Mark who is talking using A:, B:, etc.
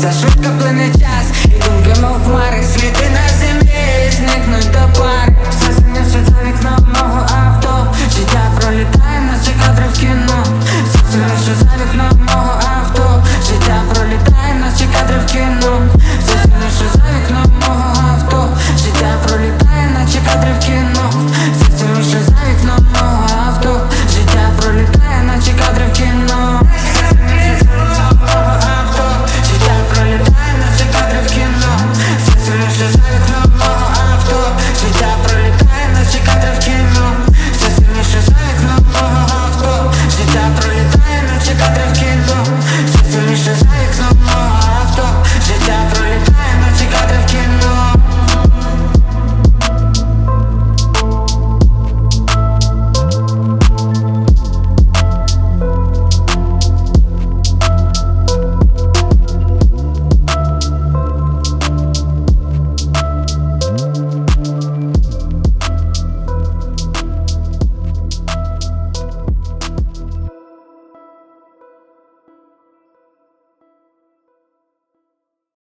A: Це шутка плине час